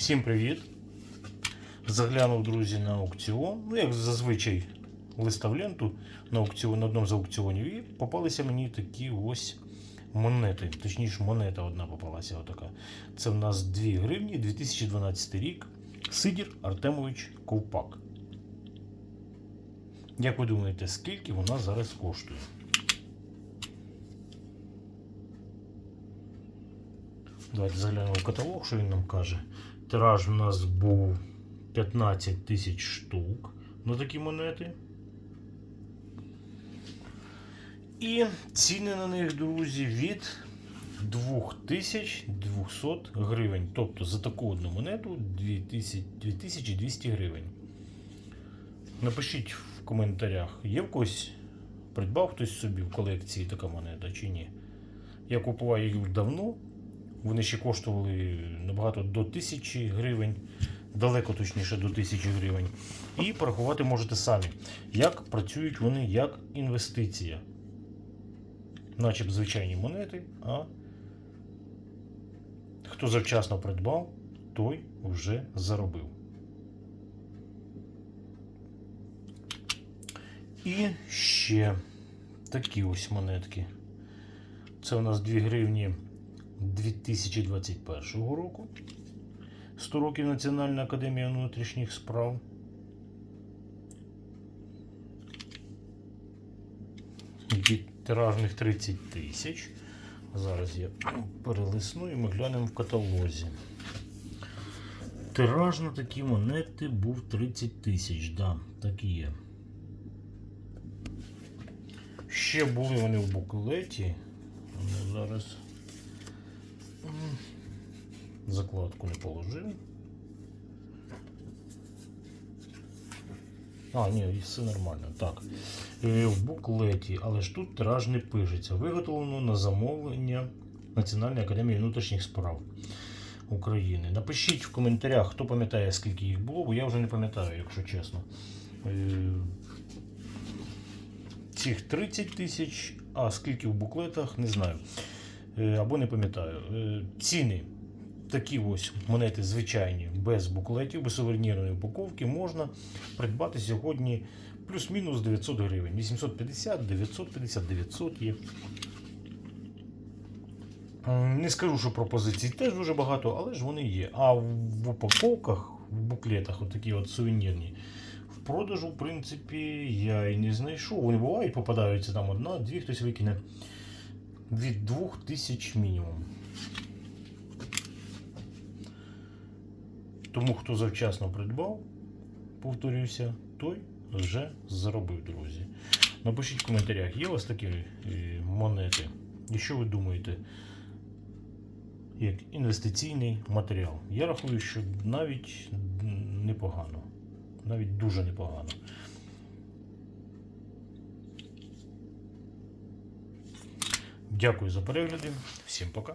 Всім привіт! Заглянув, друзі, на аукціон. Ну, як зазвичай листав ленту на аукціон, на одному з аукціонів, і попалися мені такі ось монети. Точніше, монета одна попалася. Отака. Це в нас 2 гривні, 2012 рік. Сидір Артемович Ковпак. Як ви думаєте, скільки вона зараз коштує? Давайте заглянемо в каталог, що він нам каже. Тираж у нас був 15 тисяч штук на такі монети. І ціни на них, друзі, від 2200 гривень. Тобто за таку одну монету 2200 гривень. Напишіть в коментарях, є в когось придбав хтось собі в колекції така монета чи ні. Я купував їх давно. Вони ще коштували набагато до 1000 гривень, далеко точніше до 1000 гривень. І порахувати можете самі, як працюють вони як інвестиція. Наче б звичайні монети, а хто завчасно придбав, той вже заробив. І ще такі ось монетки. Це у нас 2 гривні 2021 року. 100 років Національна академія внутрішніх справ. Тиражних 30 тисяч. Зараз я перелисну і ми глянемо в каталозі. Тираж на такі монети був 30 тисяч, да, так і є. Ще були вони в буклеті. Ну, зараз закладку не положив. А, ні, все нормально. Так. Е, В буклеті, але ж тут тираж не пишеться. Виготовлено на замовлення Національної академії внутрішніх справ України. Напишіть в коментарях, хто пам'ятає, скільки їх було, бо я вже не пам'ятаю, якщо чесно. Е, Цих 30 тисяч, а скільки в буклетах, не знаю. Е, Або не пам'ятаю. Е, Ціни такі ось монети звичайні, без буклетів, без сувенірної упаковки можна придбати сьогодні плюс-мінус 900 гривень. 850, 950, 900 є. Не скажу, що пропозицій теж дуже багато, але ж вони є. А в упаковках, в буклетах, отакі от сувенірні, в продажу, в принципі, я і не знайшов. Вони бувають, попадаються там одна, дві, хтось викине від 2000 мінімум. Тому хто завчасно придбав, повторюся, той вже заробив, друзі. Напишіть в коментарях, є у вас такі е, монети? І що ви думаєте? Як інвестиційний матеріал. Я рахую, що навіть непогано. Навіть дуже непогано. Дякую за перегляди. Всім пока.